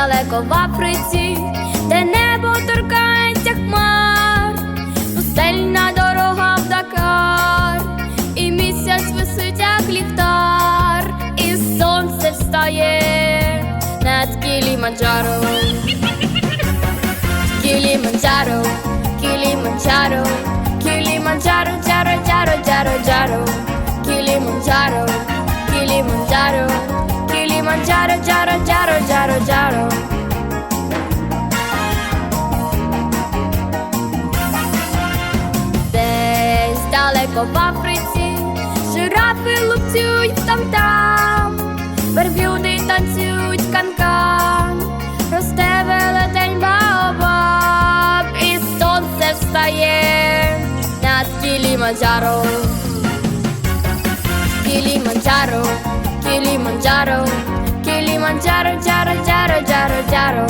далеко в Африці, де небо торкається хмар, пустельна дорога в Дакар, і місяць висить, як ліхтар, і сонце встає над Кіліманджаро. Кіліманджаро, Кіліманджаро, Кіліманджаро, джаро, джаро, джаро, джаро, Кіліманджаро, Кіліманджаро, Кіліманджаро, джаро, далеко в Африці. Жирафи лупцюють там-там, верблюди танцюють канкан, росте велетень баобаб, і сонце встає над Кіліманджаро. Кіліманджаро, Кіліманджаро, Кіліманджаро, джаро, джаро, джаро, джаро,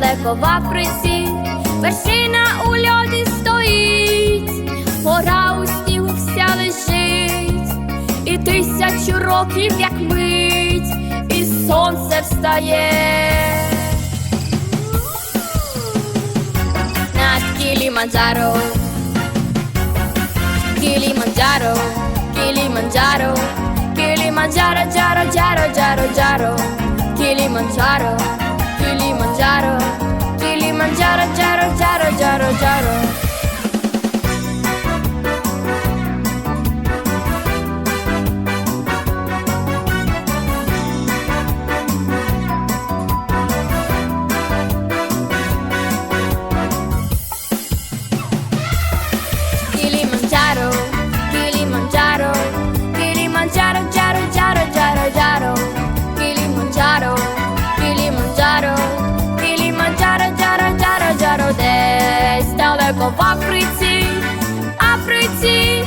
далеко в Африці, вершина у льоді стоїть, гора у снігу вся лежить, і тисячу років, як мить, і сонце встає. Над Кіліманджаро, Кіліманджаро, Кіліманджаро, Кіліманджаро, джаро, джаро, джаро, джаро, Кіліманджаро, Jaro, Jaro, Jaro, Kilimanjaro, Kilimanjaro, Kilimanjaro, Jaro, Jaro, Jaro, десь далеко в Африці, Африці,